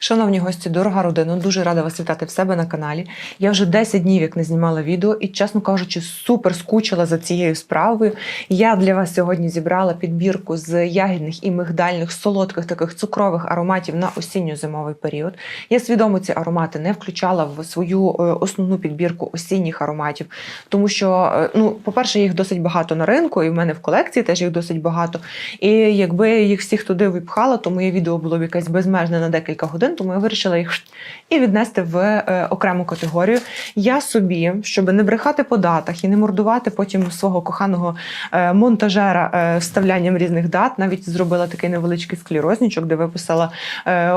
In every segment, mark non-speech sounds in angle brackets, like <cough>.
Шановні гості, дорога родина, дуже рада вас вітати в себе на каналі. Я вже 10 днів як не знімала відео і, чесно кажучи, супер скучила за цією справою. Я для вас сьогодні зібрала підбірку з ягідних і мигдальних солодких таких цукрових ароматів на осінньо-зимовий період. Я свідомо ці аромати не включала в свою е, основну підбірку осінніх ароматів, тому що, е, ну, по-перше, їх досить багато на ринку, і в мене в колекції теж їх досить багато. І якби їх всіх туди випхала, то моє відео було б якесь безмежне на декілька годин, тому я вирішила їх і віднести в е, окрему категорію. Я собі, щоб не брехати по датах і не мордувати потім свого коханого е, монтажера е, вставлянням різних дат, навіть зробила такий невеличкий склерозничок, де виписала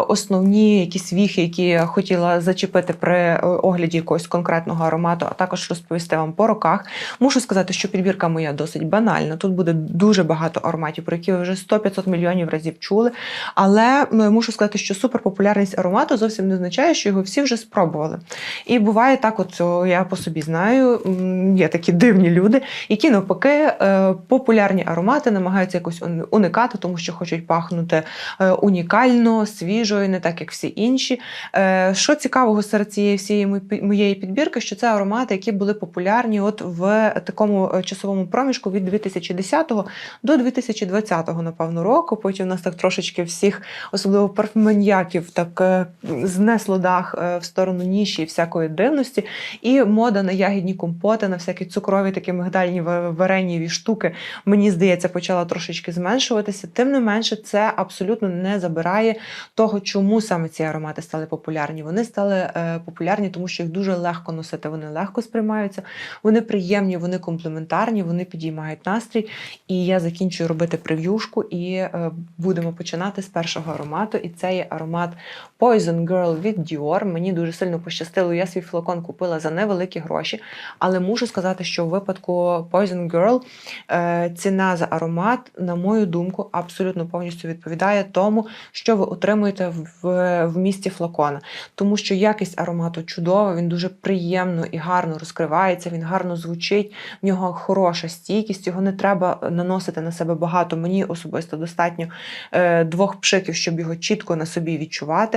основні якісь віхи, які я хотіла зачепити при огляді якогось конкретного аромату, а також розповісти вам по роках. Мушу сказати, що підбірка моя досить банальна. Тут буде дуже багато ароматів, про які ви вже 100-500 мільйонів разів чули. Але ну, мушу сказати, що суперпопулярність аромату зовсім не означає, що його всі вже спробували. І буває так, от я по собі знаю, є такі дивні люди, які навпаки е, популярні аромати намагаються якось уникати, тому що хочуть пахнути е, унікально, свіжо і не так, як всі інші. Е, Що цікавого серед цієї всієї моєї підбірки, що це аромати, які були популярні от в такому часовому проміжку від 2010 до 2020, напевно, року. Потім нас так трошечки всіх, особливо парфюменьяків, так е, знесло дах е, в сторону ніші всякої дивності. І мода на ягідні компоти, на всякі цукрові такі мигдальні ва- варенєві штуки, мені здається, почала трошечки зменшуватися. Тим не менше, це абсолютно не забирає того, чому саме ці аромати стали популярні. Вони стали е, популярні, тому що їх дуже легко носити, вони легко сприймаються, вони приємні, вони комплементарні, вони підіймають настрій. І я закінчую робити прев'юшку, і будемо починати з першого аромату. І це є аромат Poison Girl від Dior. Мені дуже сильно пощастило. Я свій флакон купила за невеликі гроші, але мушу сказати, що в випадку Poison Girl е, ціна за аромат, на мою думку, абсолютно повністю відповідає тому, що ви отримуєте в, в місті флакона. Тому що якість аромату чудова, він дуже приємно і гарно розкривається, він гарно звучить, в нього хороша стійкість, його не треба наносити на себе багато. Мені особисто достатньо е, двох пшиків, щоб його чітко на собі відчувати.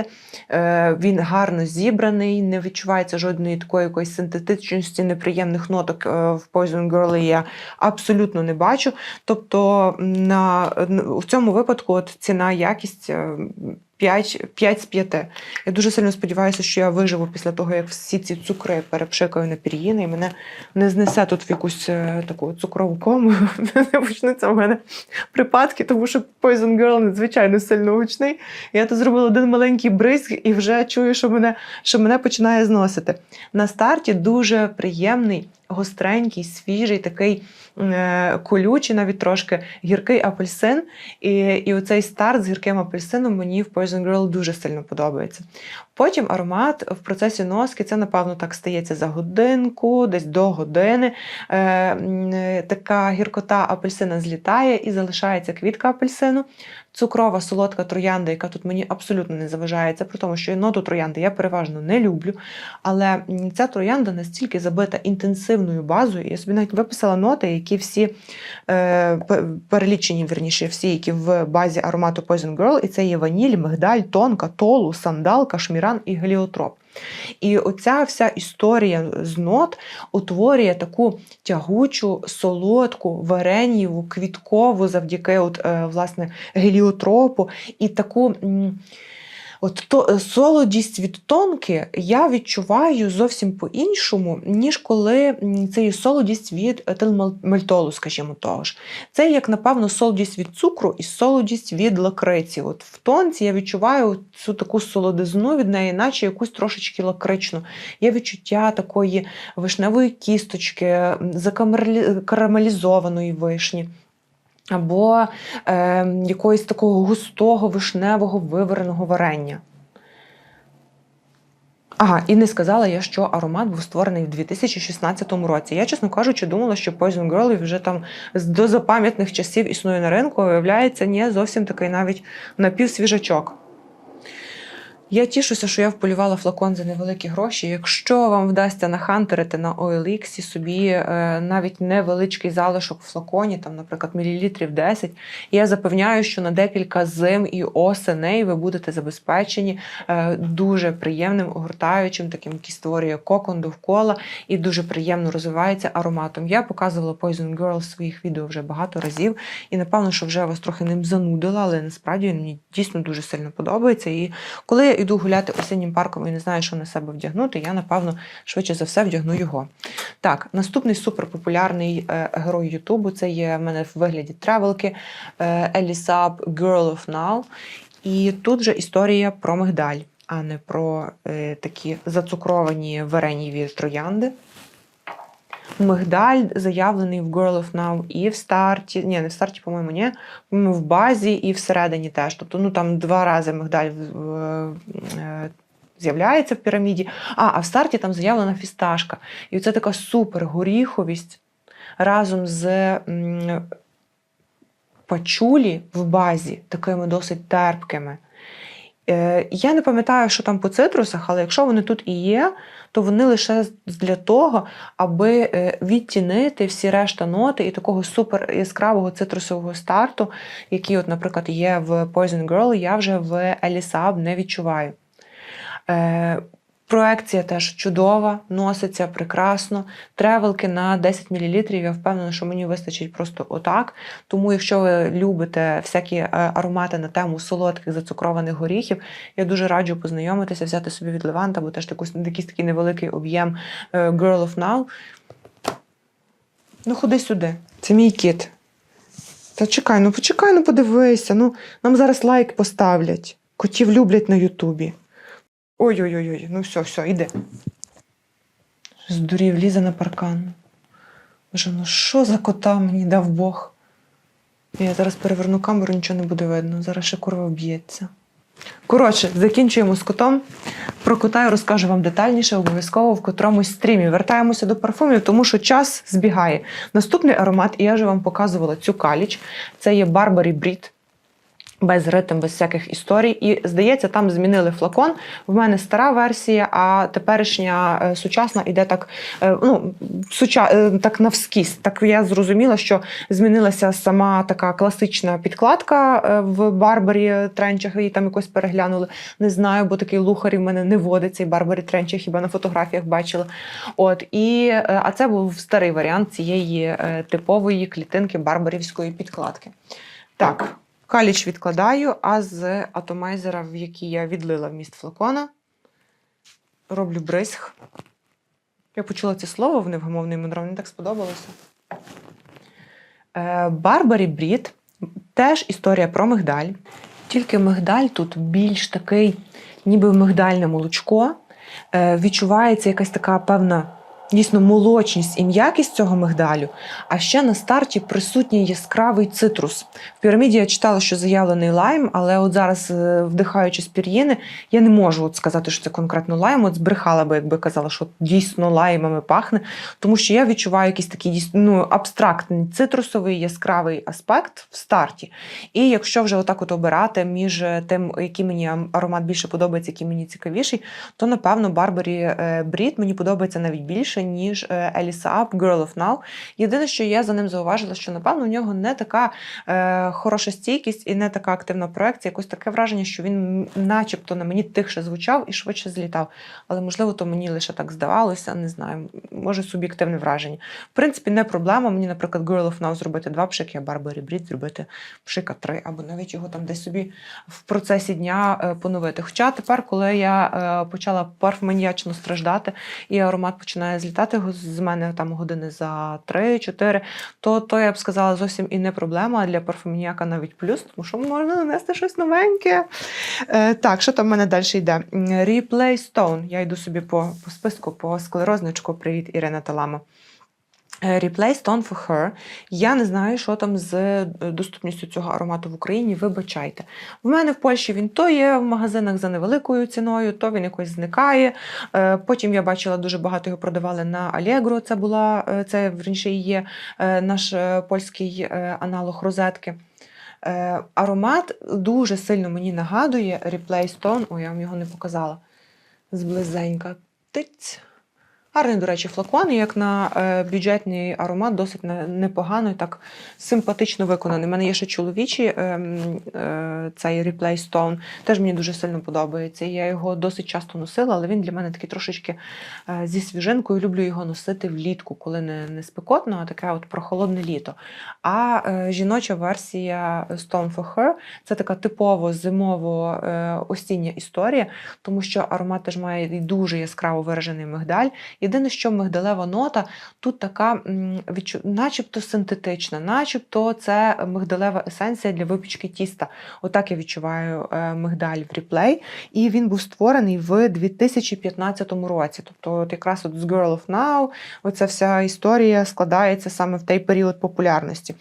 Е, він гарно зібраний, не відчувається жодної такої якоїсь синтетичності, неприємних ноток е, в Poison Girl я абсолютно не бачу. Тобто на, в цьому випадку от ціна якість. Е, 5, 5 з 5. Я дуже сильно сподіваюся, що я виживу після того, як всі ці цукри перепшикаю на пір'їни, і мене не знесе тут в якусь е, таку цукрову кому. <laughs> Не почнуться в мене припадки, тому що Poison Girl надзвичайно сильно гучний. Я тут зробила один маленький бризг і вже чую, що мене, що мене починає зносити. На старті дуже приємний, гостренький, свіжий, такий е, колючий, навіть трошки гіркий апельсин. І, і оцей старт з гірким апельсином мені в Poison Girl дуже сильно подобається. Потім аромат в процесі носки, це, напевно, так стається за годинку, десь до години. Е, така гіркота апельсина злітає і залишається квітка апельсину. Цукрова солодка троянда, яка тут мені абсолютно не заважає. Це при тому, що ноту троянди я переважно не люблю. Але ця троянда настільки забита інтенсивною базою. Я собі навіть виписала ноти, які всі е, перелічені, вірніше, всі, які в базі аромату Poison Girl, і це є ваніль, мигдаль, тонка, толу, сандал, кашміран і геліотроп. І оця вся історія з нот утворює таку тягучу, солодку, вареньєву, квіткову завдяки от, е, власне, геліотропу і таку. От то е, солодість від тонки я відчуваю зовсім по-іншому, ніж коли це є солодість від етилмальтолу, скажімо того ж. Це як, напевно, солодість від цукру і солодість від лакриці. От в тонці я відчуваю цю таку солодизну від неї, наче якусь трошечки лакричну. Є відчуття такої вишневої кісточки, м, закамерлі- карамелізованої вишні. Або е, якогось такого густого вишневого вивареного варення. Ага, і не сказала я, що аромат був створений в 2016 році. Я, чесно кажучи, думала, що Poison Girl вже там з дозапам'ятних часів існує на ринку, виявляється, ні, зовсім такий навіть напівсвіжачок. Я тішуся, що я вполювала флакон за невеликі гроші. Якщо вам вдасться нахантерити на OLX собі е, навіть невеличкий залишок в флаконі, там, наприклад, мілілітрів 10, я запевняю, що на декілька зим і осеней ви будете забезпечені е, дуже приємним, огортаючим, таким, який створює кокон довкола і дуже приємно розвивається ароматом. Я показувала Poison Girl в своїх відео вже багато разів, і напевно, що вже вас трохи ним занудила, але насправді він мені дійсно дуже сильно подобається. І коли я йду гуляти осіннім парком і не знаю, що на себе вдягнути, я напевно швидше за все вдягну його. Так, наступний суперпопулярний е, герой Ютубу це є в мене в вигляді тревелки е, Елісаб Girl of Now. І тут же історія про мигдаль, а не про е, такі зацукровані вареніві троянди. Мигдаль заявлений в Girl of Now і в старті. Ні, не в старті, по-моєму, ні. По-моєму, в базі і всередині теж. Тобто, ну там два рази мигдаль е, з'являється в піраміді. А, а в старті там заявлена фісташка. І це така супер горіховість разом з пачулі в базі, такими досить терпкими. Е, Я не пам'ятаю, що там по цитрусах, але якщо вони тут і є, то вони лише для того, аби е, відтінити всі решта ноти і такого супер яскравого цитрусового старту, який, от, наприклад, є в Poison Girl, я вже в Елісаб не відчуваю. Проекція теж чудова, носиться прекрасно. Тревелки на 10 мл. Я впевнена, що мені вистачить просто отак. Тому, якщо ви любите всякі е, аромати на тему солодких зацукрованих горіхів, я дуже раджу познайомитися, взяти собі від Леванта, бо теж якийсь такий невеликий об'єм е, Girl of Now. Ну, ходи сюди. Це мій кіт. Та чекай, ну почекай, ну подивися. Ну, нам зараз лайк поставлять. Котів люблять на Ютубі. Ой-ой-ой, ну все, все, іди. Здурів, лізе на паркан. Боже, ну що за кота мені дав Бог? Я зараз переверну камеру, нічого не буде видно. Зараз ще курва вб'ється. Коротше, закінчуємо з котом. Про кота я розкажу вам детальніше, обов'язково в котромусь стрімі. Вертаємося до парфумів, тому що час збігає. Наступний аромат, і я вже вам показувала цю каліч. Це є Барбарі Брід. Без ритм, без всяких історій. І здається, там змінили флакон. В мене стара версія, а теперішня е, сучасна іде так, е, ну, суча, е, так навскіз. Так я зрозуміла, що змінилася сама така класична підкладка в Барбарі тренчах, її там якось переглянули. Не знаю, бо такий лухарі в мене не водиться, і Барбарі тренчах хіба на фотографіях бачила. От, і, а це був старий варіант цієї типової клітинки барбарівської підкладки. Так, каліч відкладаю, а з атомайзера, в який я відлила вміст флакона, роблю бризг. Я почула це слово в невгамовний мудро, мені так сподобалося. Е, Барбарі Брід теж історія про мигдаль. Тільки мигдаль тут більш такий, ніби мигдальне молочко. Відчувається якась така певна дійсно молочність і м'якість цього мигдалю. А ще на старті присутній яскравий цитрус. В піраміді я читала, що заявлений лайм, але от зараз, е, вдихаючи з пір'їни, я не можу от сказати, що це конкретно лайм. От збрехала би, якби казала, що дійсно лаймами пахне. Тому що я відчуваю якийсь такий ну, абстрактний цитрусовий яскравий аспект в старті. І якщо вже отак от обирати між тим, який мені аромат більше подобається, який мені цікавіший, то напевно Барбарі Брід мені подобається навіть більше, ніж Еліса Ап Girl of Now. Єдине, що я за ним зауважила, що напевно у нього не така е, хороша стійкість і не така активна проекція. Якось таке враження, що він, начебто, на мені тихше звучав і швидше злітав. Але можливо, то мені лише так здавалося, не знаю. Може, суб'єктивне враження. В принципі, не проблема. Мені, наприклад, Girl of Now зробити два пшики, а Барбарі Брід зробити пшика три, або навіть його там десь собі в процесі дня е, поновити. Хоча тепер, коли я е, почала парфманіячно страждати, і аромат починає злітати з мене там години за 3-4, то, то я б сказала зовсім і не проблема, а для парфуміяка навіть плюс, тому що можна нанести щось новеньке. Е, так, що там в мене далі йде? Replay Stone. Я йду собі по, по списку, по склерозничку. Привіт, Ірина Таламо. Е, Replay Stone for Her. Я не знаю, що там з е, доступністю цього аромату в Україні. Вибачайте. В мене в Польщі він то є в магазинах за невеликою ціною, то він якось зникає. Е, Потім я бачила дуже багато його продавали на Allegro. Це була це раніше є наш польський аналог розетки. Аромат дуже сильно мені нагадує Replay Stone. Ой, я вам його не показала. Зблизенька. Тиць. Гарний, до речі, флакон, як на е, бюджетний аромат, досить непогано і так симпатично виконаний. У мене є ще чоловічий е, е, цей Replay Stone. Теж мені дуже сильно подобається. Я його досить часто носила, але він для мене такий трошечки е, зі свіжинкою. Люблю його носити влітку, коли не, не спекотно, а таке от прохолодне літо. А жіноча версія Stone for Her це така типово зимово е, осіння історія, тому що аромат теж має дуже яскраво виражений мигдаль. Єдине, що мигдалева нота тут така, начебто синтетична, начебто це мигдалева есенція для випічки тіста. Отак я відчуваю е, мигдаль в реплей. І він був створений в 2015 році. Тобто, от якраз от з Girl of Now, оця вся історія складається саме в той період популярності.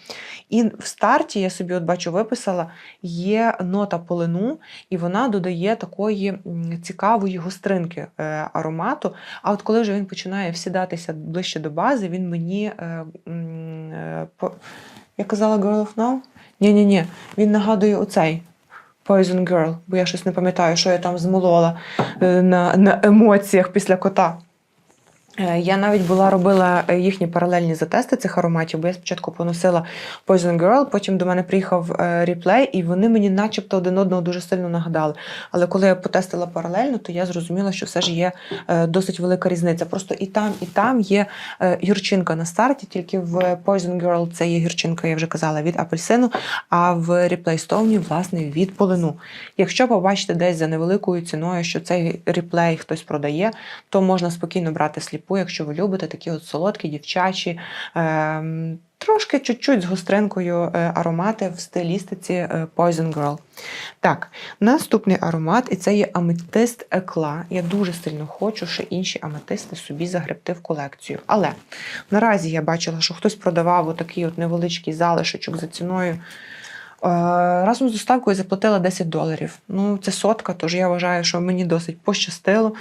І в старті я собі от бачу, виписала, є нота полину, і вона додає такої цікавої гостринки е, аромату. А от коли вже він починає всідатися ближче до бази, він мені. Е, е, по... Я казала Girl of Now? Ні-ні-ні, він нагадує оцей. Poison Girl, бо я щось не пам'ятаю, що я там змолола е, на, на емоціях після кота. Е, Я навіть була робила е, їхні паралельні затести цих ароматів, бо я спочатку поносила Poison Girl, потім до мене приїхав реплей, і вони мені начебто один одного дуже сильно нагадали. Але коли я потестила паралельно, то я зрозуміла, що все ж є е, досить велика різниця. Просто і там, і там є гірчинка на старті, тільки в Poison Girl це є гірчинка, я вже казала, від апельсину, а в Replay Stone, власне, від полину. Якщо побачите десь за невеликою ціною, що цей реплей хтось продає, то можна спокійно брати сліпу, якщо ви любите такі от солодкі, дівчачі, ем, трошки чуть-чуть з гостринкою е, аромати в стилістиці е, Poison Girl. Так, наступний аромат, і це є аметист екла. Я дуже сильно хочу ще інші аметисти собі загребти в колекцію. Але наразі я бачила, що хтось продавав отакий от невеличкий залишечок за ціною. Е, Разом з доставкою заплатила 10 доларів. Ну, це сотка, тож я вважаю, що мені досить пощастило.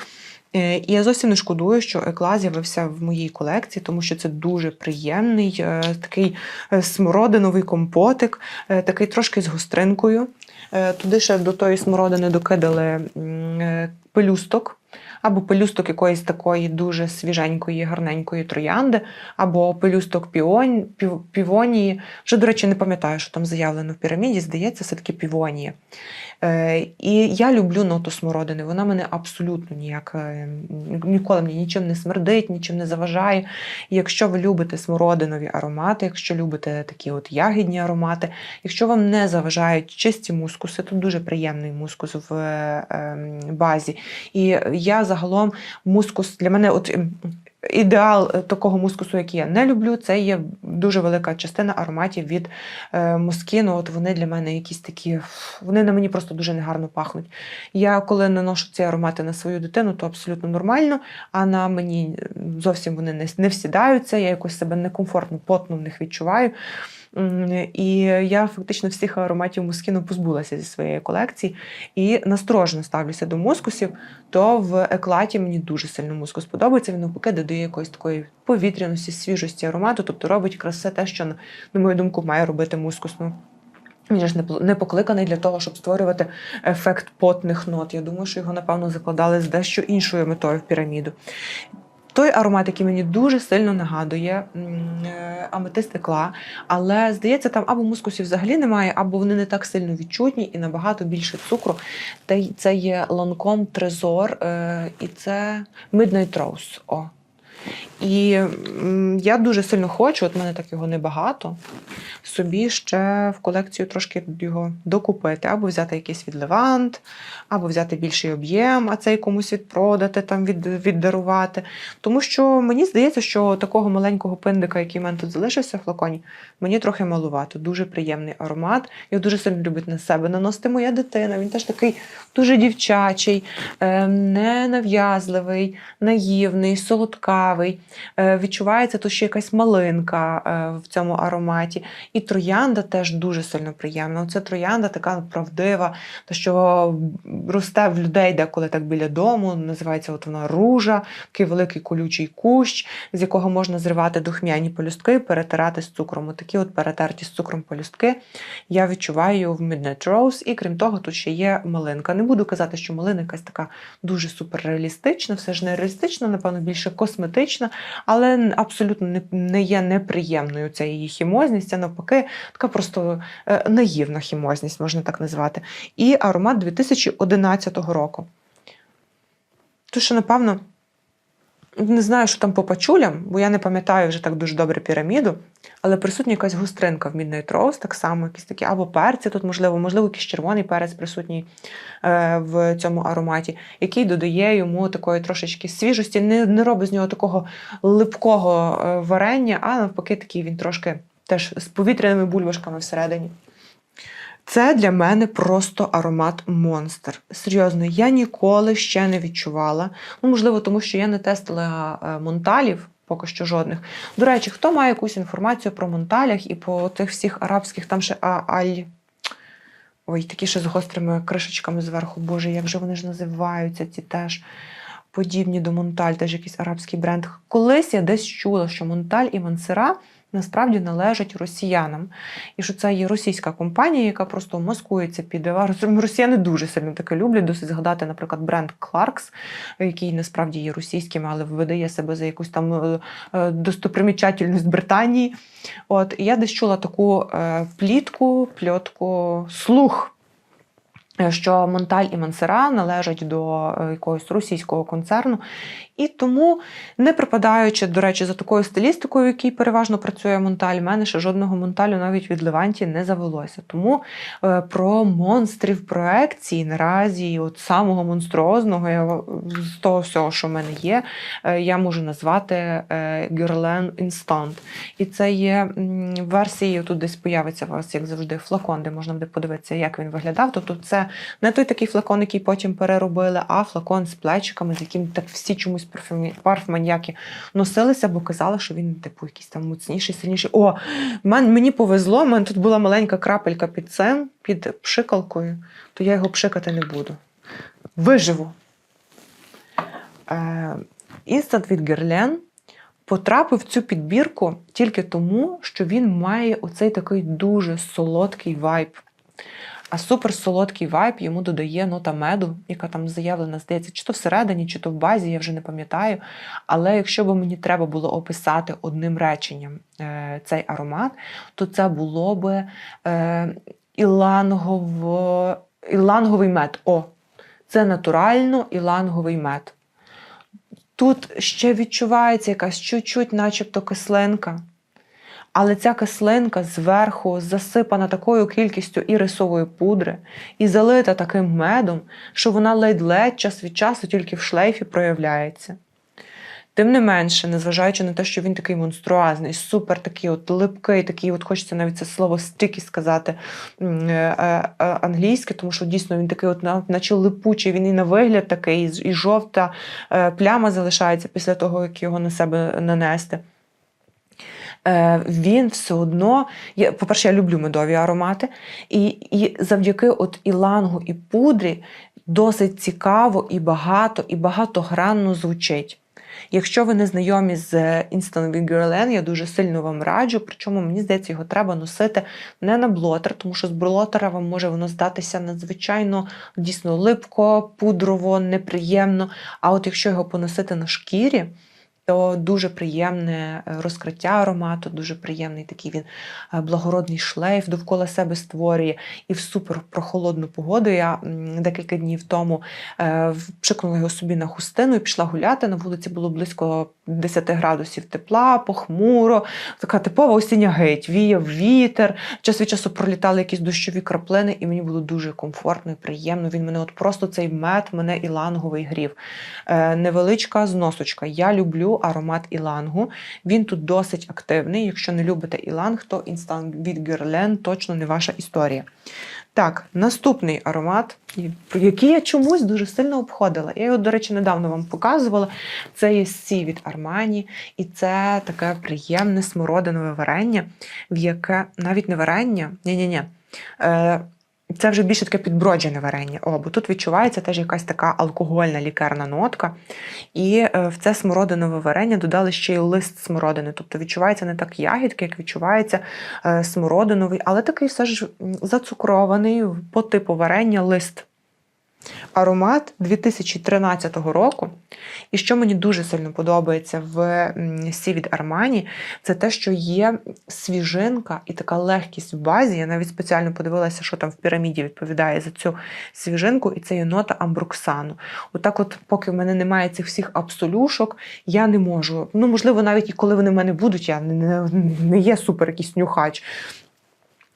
Е, І я зовсім не шкодую, що екла з'явився в моїй колекції, тому що це дуже приємний, е, такий е, смородиновий компотик, е, такий трошки з гостринкою. Е, Туди ще до тої смородини докидали е, пелюсток. Або пелюсток якоїсь такої дуже свіженької, гарненької троянди, або пелюсток піон, пів, півонії. Вже, до речі, не пам'ятаю, що там заявлено в піраміді, здається, все-таки півонія. Е, і я люблю ноту смородини. Вона мене абсолютно ніяк е, ніколи мені нічим не смердить, нічим не заважає. І якщо ви любите смородинові аромати, якщо любите такі от ягідні аромати, якщо вам не заважають чисті мускуси, тут дуже приємний мускус в е, ем, базі. І я загалом мускус для мене от. ем, Ідеал е, такого мускусу, який я не люблю, це є дуже велика частина ароматів від е, Москіно. От вони для мене якісь такі, вони на мені просто дуже негарно пахнуть. Я коли наношу ці аромати на свою дитину, то абсолютно нормально, а на мені зовсім вони не, не всідаються, я якось себе некомфортно, потно в них відчуваю. І я фактично всіх ароматів Москіно позбулася зі своєї колекції і насторожено ставлюся до мускусів, то в еклаті мені дуже сильно мускус подобається. Він навпаки додає якоїсь такої повітряності, свіжості аромату, тобто робить якраз все те, що, на мою думку, має робити мускус. Ну, він ж не покликаний для того, щоб створювати ефект потних нот. Я думаю, що його, напевно, закладали з дещо іншою метою в піраміду. Той аромат, який мені дуже сильно нагадує е, аметист екла, але здається, там або мускусів взагалі немає, або вони не так сильно відчутні і набагато більше цукру. Та це є Trésor, е, і це Midnight Rose. О. І я дуже сильно хочу, от в мене так його небагато, собі ще в колекцію трошки його докупити, або взяти якийсь від Левант, або взяти більший об'єм, а цей комусь відпродати, там від, віддарувати. Тому що мені здається, що такого маленького пиндика, який в мене тут залишився в флаконі, мені трохи малувато. Дуже приємний аромат. Я дуже сильно любить на себе наносити моя дитина. Він теж такий дуже дівчачий, е, ненав'язливий, наївний, солодкавий. Яскравий. Е, Відчувається тут ще якась малинка е, в цьому ароматі. І троянда теж дуже сильно приємна. Оце троянда така правдива, то що росте в людей деколи так біля дому. Називається от вона ружа, такий великий колючий кущ, з якого можна зривати духмяні полюстки і перетирати з цукром. Такі от перетерті з цукром полюстки я відчуваю в Midnight Rose. І крім того, тут ще є малинка. Не буду казати, що малина якась така дуже суперреалістична, все ж не реалістична, напевно, більше косметична, але абсолютно не, не є неприємною ця її хімозність, а навпаки, така просто е, наївна хімозність, можна так назвати. І аромат 2011 року. Тому що, напевно, не знаю, що там по пачулям, бо я не пам'ятаю вже так дуже добре піраміду, але присутня якась густринка в Midnight Rose, так само, якісь такі або перці тут, можливо, можливо, якийсь червоний перець присутній е, в цьому ароматі, який додає йому такої трошечки свіжості, не, не робить з нього такого липкого е, варення, а навпаки, такий він трошки теж з повітряними бульбашками всередині. Це для мене просто аромат монстр. Серйозно, я ніколи ще не відчувала. Ну, можливо, тому що я не тестила е, монталів. Поки що жодних. До речі, хто має якусь інформацію про монталях і по тих всіх арабських, там ще а, аль. Ой, такі ще з гострими кришечками зверху. Боже, як же вони ж називаються, ці теж подібні до Монталь, теж якийсь арабський бренд. Колись я десь чула, що Монталь і Мансера насправді належать росіянам. І що це є російська компанія, яка просто маскується під Росіяни дуже сильно таке люблять. Досить згадати, наприклад, бренд Clarks, який насправді є російським, але видає себе за якусь там е, е, достопримічательність Британії. От і я десь чула таку е, плітку, пльотку, слух. Що Монталь і Мансера належать до якогось російського концерну, і тому, не припадаючи, до речі, за такою стилістикою, в якій переважно працює Монталь, в мене ще жодного Монталю навіть від Леванті не завелося. Тому е, про монстрів проекції наразі, от самого монструозного, з того всього, що в мене є, е, я можу назвати е, Guerlain Instant. І це є версії, тут десь появиться у вас, як завжди, флакон, де можна буде подивитися, як він виглядав. Тобто це не той такий флакон, який потім переробили, а флакон з плечиками, з яким так всі чомусь парфюмі- парфманіяки носилися, бо казали, що він, типу, якийсь там моцніший, сильніший. О, мен, мені повезло, в мене тут була маленька крапелька під цим, під пшикалкою, то я його пшикати не буду. Виживу. Е, Інстант від Герлен потрапив в цю підбірку тільки тому, що він має оцей такий дуже солодкий вайб. А суперсолодкий вайб йому додає нота меду, яка там заявлена, здається, чи то всередині, чи то в базі, я вже не пам'ятаю. Але якщо б мені треба було описати одним реченням е, цей аромат, то це було би е, ілангово, іланговий мед. О, це натурально іланговий мед. Тут ще відчувається якась чуть-чуть, начебто кислинка. Але ця кислинка зверху засипана такою кількістю ірисової пудри і залита таким медом, що вона ледь-ледь час від часу тільки в шлейфі проявляється. Тим не менше, незважаючи на те, що він такий монструазний, супер такий от липкий, такий, от хочеться навіть це слово стікі сказати е, е, е, англійське, тому що дійсно він такий, от, наче липучий, він і на вигляд такий, і, жовта пляма залишається після того, як його на себе нанести. Е, він все одно, я, по-перше, я люблю медові аромати, і, і завдяки от ілангу і пудрі досить цікаво і багато, і багатогранно звучить. Якщо ви не знайомі з Instant With Guerlain, я дуже сильно вам раджу. Причому мені здається, його треба носити не на блотер, тому що з блотера вам може воно здатися надзвичайно дійсно липко, пудрово, неприємно. А от якщо його поносити на шкірі, то дуже приємне е, розкриття аромату, дуже приємний такий він е, благородний шлейф довкола себе створює. І в супер прохолодну погоду я декілька днів тому е, пшикнула його собі на хустину і пішла гуляти. На вулиці було близько 10 градусів тепла, похмуро, така типова осіння геть, віяв вітер. Час від часу пролітали якісь дощові краплини, і мені було дуже комфортно і приємно. Він мене от просто цей мед, мене іланговий грів. Е, невеличка зносочка. Я люблю аромат ілангу. Він тут досить активний. Якщо не любите іланг, то інстант від Guerlain точно не ваша історія. Так, наступний аромат, який я чомусь дуже сильно обходила. Я його, до речі, недавно вам показувала. Це є Сі від Армані, і це таке приємне смородинове варення, в яке навіть не варення, ні-ні-ні. Це вже більше таке підброджене варення. О, бо тут відчувається теж якась така алкогольна лікарна нотка. І е, в це смородинове варення додали ще й лист смородини. Тобто відчувається не так ягідки, як відчувається е, смородиновий, але такий все ж зацукрований по типу варення лист. Аромат 2013 року. І що мені дуже сильно подобається в Сі від Армані, це те, що є свіжинка і така легкість в базі. Я навіть спеціально подивилася, що там в піраміді відповідає за цю свіжинку, і це є нота амбруксану. Отак, от, поки в мене немає цих всіх абсолюшок, я не можу. Ну, можливо, навіть і коли вони в мене будуть, я не, не, не є супер якийсь нюхач.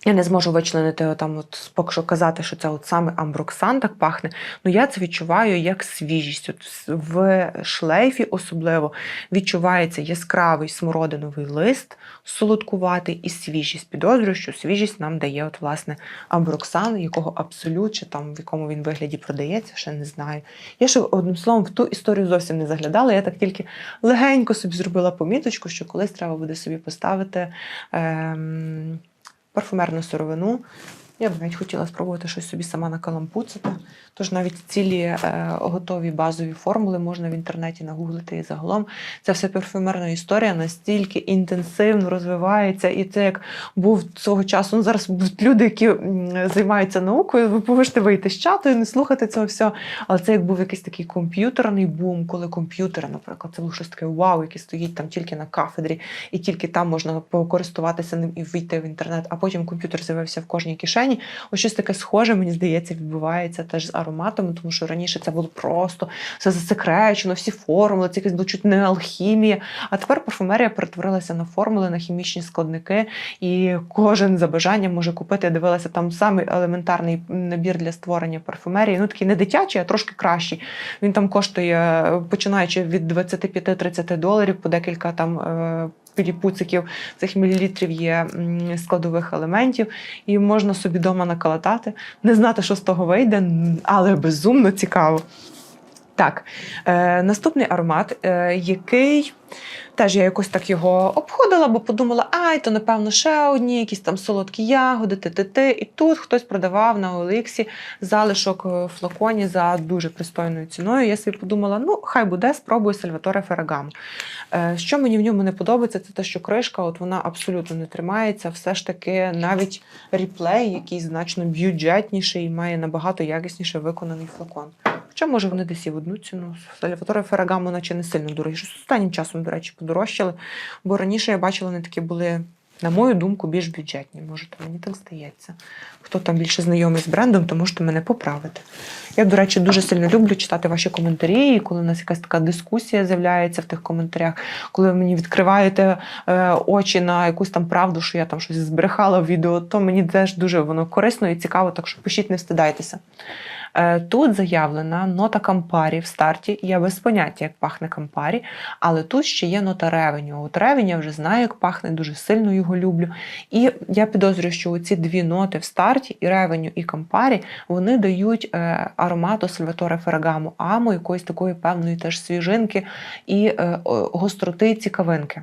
Я не зможу вичленити там, от поки що казати, що це от саме амброксан так пахне. Ну я це відчуваю як свіжість. От в шлейфі особливо відчувається яскравий смородиновий лист, солодкуватий і свіжість. Підозрюю, що свіжість нам дає от, власне, амброксан, якого абсолют, чи там в якому він вигляді продається, ще не знаю. Я ще одним словом в ту історію зовсім не заглядала. Я так тільки легенько собі зробила поміточку, що колись треба буде собі поставити. Ем парфумерну сировину. Я б навіть хотіла спробувати щось собі сама накалампуцити. Тож навіть цілі е, готові базові формули можна в інтернеті нагуглити і загалом. Ця вся парфюмерна історія настільки інтенсивно розвивається, і це як був свого часу. Ну зараз люди, які займаються наукою. Ви можете вийти з чату і не слухати цього всього. Але це як був якийсь такий комп'ютерний бум, коли комп'ютери, наприклад, це було щось таке вау, яке стоїть там тільки на кафедрі, і тільки там можна покористуватися ним і вийти в інтернет. А потім комп'ютер з'явився в кожній кишені. Ось щось таке схоже, мені здається, відбувається теж з ароматами, тому що раніше це було просто все засекречено, всі формули, це якась чуть не алхімія. А тепер парфумерія перетворилася на формули, на хімічні складники, і кожен за бажанням може купити. Я дивилася там самий елементарний набір для створення парфумерії. Ну такий не дитячий, а трошки кращий. Він там коштує починаючи від 25-30 доларів по декілька там. Піліпуциків цих мілілітрів є складових елементів, і можна собі вдома накалатати, не знати, що з того вийде, але безумно цікаво. Так, е, наступний аромат, е, який теж я якось так його обходила, бо подумала, ай, то напевно ще одні, якісь там солодкі ягоди, ти-ти-ти. І тут хтось продавав на Оліксі залишок в флаконі за дуже пристойною ціною. Я собі подумала, ну хай буде, спробую Сальваторе Феррагамо. Е, Що мені в ньому не подобається, це те, що кришка, от вона абсолютно не тримається. Все ж таки, навіть ріплей, який значно бюджетніший і має набагато якісніше виконаний флакон. Хоча, може, вони десь і в одну ціну. Сальваторе Феррагамо наче не сильно. Щось Останнім часом, до речі, подорожчали. Бо раніше я бачила, вони такі були, на мою думку, більш бюджетні. Може, то мені так здається. Хто там більше знайомий з брендом, то можете мене поправити. Я, до речі, дуже сильно люблю читати ваші коментарі, і коли у нас якась така дискусія з'являється в тих коментарях, коли ви мені відкриваєте е, очі на якусь там правду, що я там щось збрехала в відео, то мені теж дуже воно корисно і цікаво, так що пишіть, не встидайтеся. Е, Тут заявлена нота кампарі в старті. Я без поняття, як пахне кампарі, але тут ще є нота ревеню. От ревень я вже знаю, як пахне, дуже сильно його люблю. І я підозрюю, що ці дві ноти в старті, і ревеню, і кампарі, вони дають е, аромату Сальваторе Феррагамо, амо, якоїсь такої певної теж свіжинки і е, гостроти цікавинки.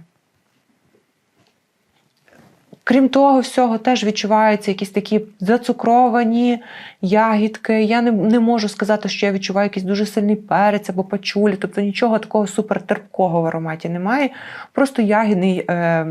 Крім того, всього теж відчуваються якісь такі зацукровані ягідки. Я не, не можу сказати, що я відчуваю якийсь дуже сильний перець або пачулі. Тобто нічого такого супертерпкого в ароматі немає. Просто ягідний е,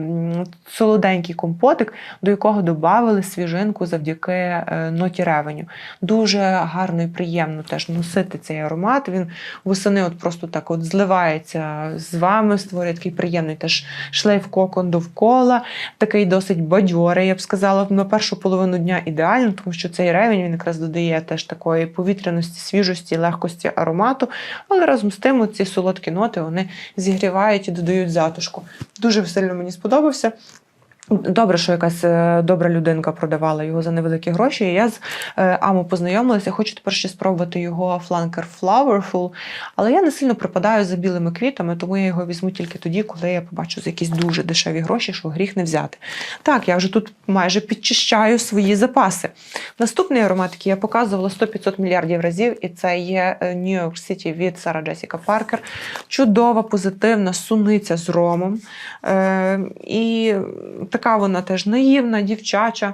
солоденький компотик, до якого додали свіжинку завдяки е, ноті ревеню. Дуже гарно і приємно теж носити цей аромат. Він восени от просто так от зливається з вами, створює такий приємний теж шлейф кокон довкола, такий досить бадьорий, я б сказала, на першу половину дня ідеально, тому що цей ревень він якраз додає теж такої повітряності, свіжості, легкості аромату. Але разом з тим ці солодкі ноти вони зігрівають і додають затишку. Дуже сильно мені сподобався. Добре, що якась е, добра людинка продавала його за невеликі гроші. Я з е, Амо познайомилася. Хочу тепер ще спробувати його фланкер Flowerful, але я не сильно припадаю за білими квітами, тому я його візьму тільки тоді, коли я побачу за якісь дуже дешеві гроші, що гріх не взяти. Так, я вже тут майже підчищаю свої запаси. Наступний аромат, який я показувала 100-500 мільярдів разів, і це є е, New York City від Сара Джесіка Паркер. Чудова, позитивна суниця з ромом. І така вона теж наївна, дівчача.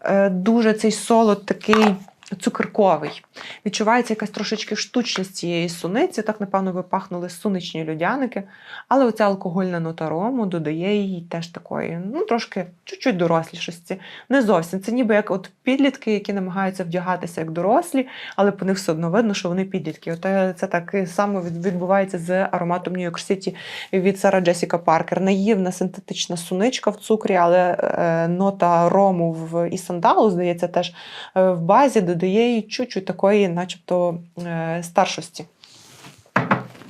Е, дуже цей солод такий цукерковий. Відчувається якась трошечки штучність цієї суниці. Так, напевно, ви пахнули суничні людяники. Але оця алкогольна нота рому додає їй теж такої, ну, трошки чуть-чуть дорослішості. Не зовсім. Це ніби як от підлітки, які намагаються вдягатися як дорослі, але по них все одно видно, що вони підлітки. От е, це так само відбувається з ароматом York City від Сара Джесіка Паркер. Наївна синтетична суничка в цукрі, але е, нота рому в і сандалу, здається, теж е, в базі додає їй чуть-чуть такої, начебто, е, старшості.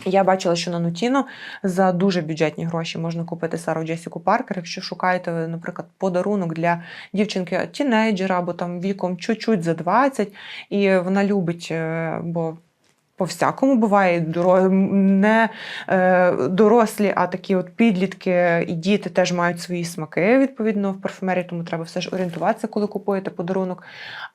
Я бачила, що на Нутіно за дуже бюджетні гроші можна купити Сару Джесіку Паркер. Якщо шукаєте, наприклад, подарунок для дівчинки тінейджера або там віком чуть-чуть за 20, і вона любить, е, бо по всякому буває не е, дорослі, а такі от підлітки і діти теж мають свої смаки відповідно в парфумерії, тому треба все ж орієнтуватися, коли купуєте подарунок.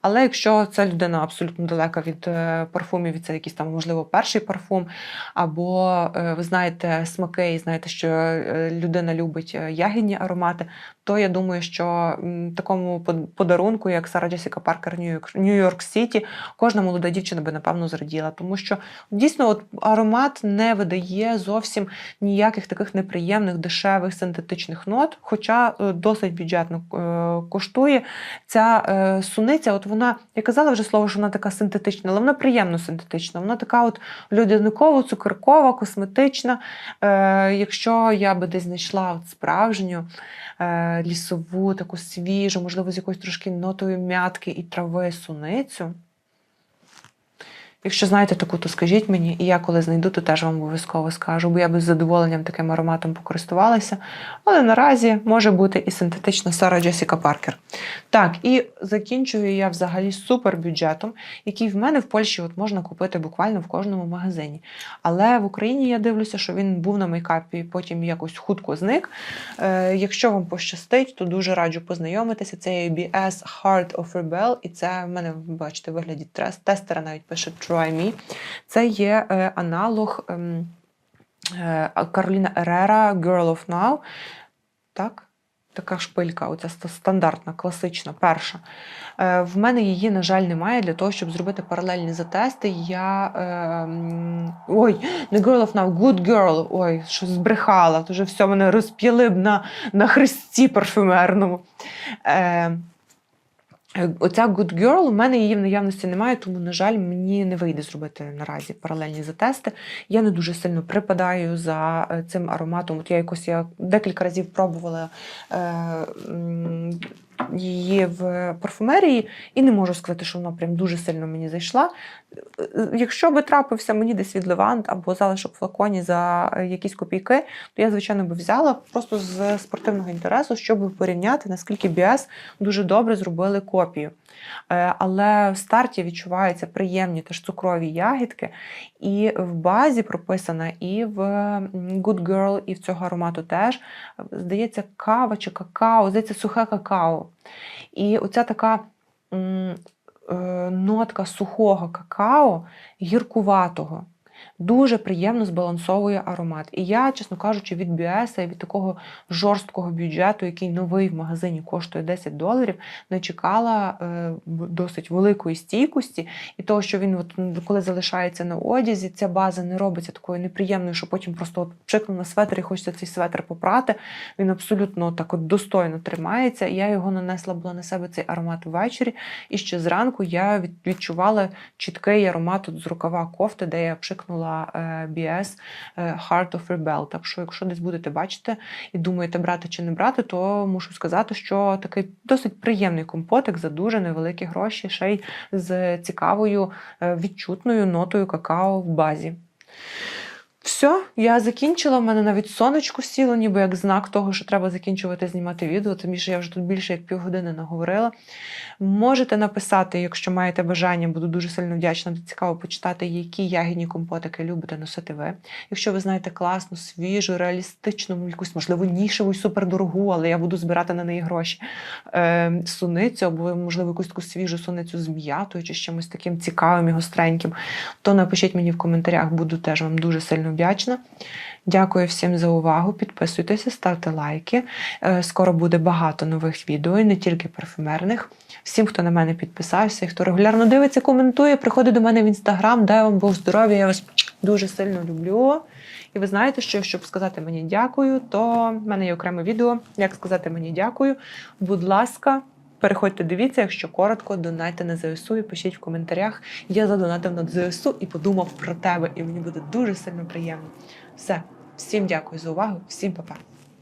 Але якщо ця людина абсолютно далека від е, парфумів, і це якийсь там, можливо, перший парфум, або е, ви знаєте смаки, і знаєте, що е, людина любить е, ягідні аромати, то я думаю, що такому подарунку, як Сара Джесіка Паркер Нью-Йорк Сіті, кожна молода дівчина би напевно зраділа, тому що дійсно от аромат не видає зовсім ніяких таких неприємних дешевих синтетичних нот, хоча е, досить бюджетно е, коштує. Ця е, суниця, от вона, я казала вже слово, що вона така синтетична, але вона приємно синтетична. Вона така от людяникова, цукеркова, косметична. Якщо я би десь знайшла от справжню лісову, таку свіжу, можливо, з якоюсь трошки нотою м'ятки і трави суницю. Якщо знаєте таку, то скажіть мені, і я коли знайду, то теж вам обов'язково скажу, бо я би з задоволенням таким ароматом покористувалася. Але наразі може бути і синтетична Сара Джесіка Паркер. Так, і закінчую я взагалі супер бюджетом, який в мене в Польщі от можна купити буквально в кожному магазині. Але в Україні я дивлюся, що він був на мейкапі, потім якось хутко зник. Е, якщо вам пощастить, то дуже раджу познайомитися. Це є BS Heart of Rebel, і це в мене, бачите, вигляді тестера навіть пише Me. Це є е, аналог ем, е, Кароліна Ерера Girl of Now. Так? Така шпилька, оця стандартна, класична, перша. Е, в мене її, на жаль, немає для того, щоб зробити паралельні затести. Я. Е, ой, не Girl of Now, Good Girl. Ой, що збрехала. Вже все мене розп'яли б на, на хресті парфюмерному. Е, Оця Good Girl, у мене її в наявності немає, тому, на жаль, мені не вийде зробити наразі паралельні затести. Я не дуже сильно припадаю за е, цим ароматом. От я якось я декілька разів пробувала е, її в парфумерії і не можу сказати, що вона прям дуже сильно мені зайшла. Якщо би трапився мені десь від Левант або залишок в флаконі за е, якісь копійки, то я, звичайно, би взяла просто з спортивного інтересу, щоб порівняти, наскільки BS дуже добре зробили копію. Е, Але в старті відчуваються приємні теж цукрові ягідки, і в базі прописана, і в Good Girl, і в цього аромату теж. Здається, кава чи какао, здається, сухе какао. І оця така нотка сухого какао, гіркуватого. Дуже приємно збалансовує аромат. І я, чесно кажучи, від BS і від такого жорсткого бюджету, який новий в магазині коштує 10 доларів, не чекала е, досить великої стійкості, і того, що він, от, коли залишається на одязі, ця база не робиться такою неприємною, що потім просто от пшикнув на светр і хочеться цей светр попрати. Він абсолютно так от достойно тримається. Я його нанесла була на себе цей аромат ввечері. І ще зранку я відчувала чіткий аромат от з рукава кофти, де я пшикнула е, BS е, Heart of Rebel. Так що, якщо десь будете бачити і думаєте, брати чи не брати, то мушу сказати, що такий досить приємний компотик за дуже невеликі гроші, ще й з цікавою е, відчутною нотою какао в базі. Все, я закінчила. У мене навіть сонечко сіло, ніби як знак того, що треба закінчувати знімати відео. Тим більше я вже тут більше як півгодини наговорила. Можете написати, якщо маєте бажання, буду дуже сильно вдячна. Буде цікаво почитати, які ягідні компотики любите носити ви. Якщо ви знаєте класну, свіжу, реалістичну, якусь можливо нішеву і супердорогу, але я буду збирати на неї гроші. Е, суницю або можливо якусь таку свіжу суницю з м'ятою чи з чимось таким цікавим і гостреньким, то напишіть мені в коментарях, буду теж вам дуже сильно вдячна. Дякую всім за увагу. Підписуйтеся, ставте лайки. Е, Скоро буде багато нових відео, і не тільки парфюмерних. Всім, хто на мене підписався, хто регулярно дивиться, коментує, приходить до мене в інстаграм, дай вам Бог здоров'я. Я вас дуже сильно люблю. І ви знаєте, що щоб сказати мені дякую, то в мене є окреме відео. Як сказати мені дякую. Будь ласка, переходьте, дивіться, якщо коротко, донайте на ЗСУ і пишіть в коментарях. Я задонатив на ЗСУ і подумав про тебе, і мені буде дуже сильно приємно. Все, всім дякую за увагу, всім па-па.